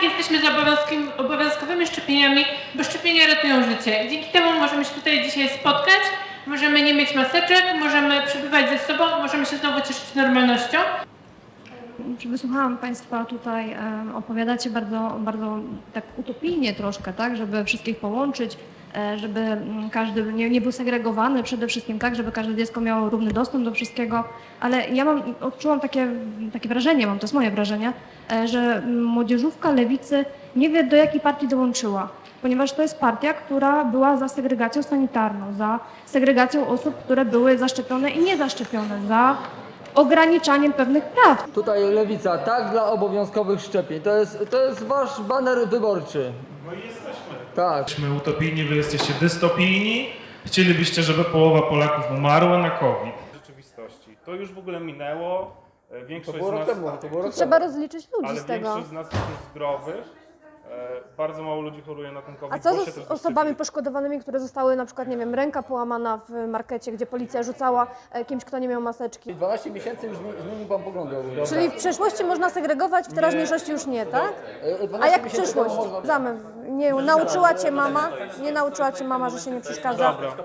tak jesteśmy obowiązkiem, obowiązkowymi szczepieniami, bo szczepienia ratują życie. Dzięki temu możemy się tutaj dzisiaj spotkać, możemy nie mieć maseczek, możemy przebywać ze sobą, możemy się znowu cieszyć normalnością. Wysłuchałam Państwa tutaj, opowiadacie bardzo, bardzo tak utopijnie troszkę, tak, żeby wszystkich połączyć, żeby mm, każdy nie, nie był segregowany przede wszystkim, tak, żeby każde dziecko miało równy dostęp do wszystkiego, ale ja mam, odczułam takie, takie wrażenie, mam, to jest moje wrażenie, e, że młodzieżówka lewicy nie wie do jakiej partii dołączyła, ponieważ to jest partia, która była za segregacją sanitarną, za segregacją osób, które były zaszczepione i niezaszczepione, za ograniczaniem pewnych praw. Tutaj lewica, tak dla obowiązkowych szczepień. To jest, to jest wasz baner wyborczy. No i jesteśmy. Tak. Jesteśmy utopijni, wy jesteście dystopijni. Chcielibyście, żeby połowa Polaków umarła na COVID. W rzeczywistości. To już w ogóle minęło. E, To Większość było z nas, temu, to było rok Trzeba rozliczyć ludzi ale z tego. większość z nas jest zdrowych. E, Bardzo mało ludzi choruje na ten COVID. A co z osobami poszkodowanymi, które zostały na przykład, nie wiem, ręka połamana w markecie, gdzie policja rzucała e, kimś, kto nie miał maseczki? 12 miesięcy już zmi- zmienił pan poglądy ogólnie. Czyli w przeszłości można segregować, w teraźniejszości już nie, tak? E, A 12 jak miesięcy przyszłość? można-. Nie nauczyła cię mama, nie nauczyła cię mama, że się nie przeszkadza. Dobra.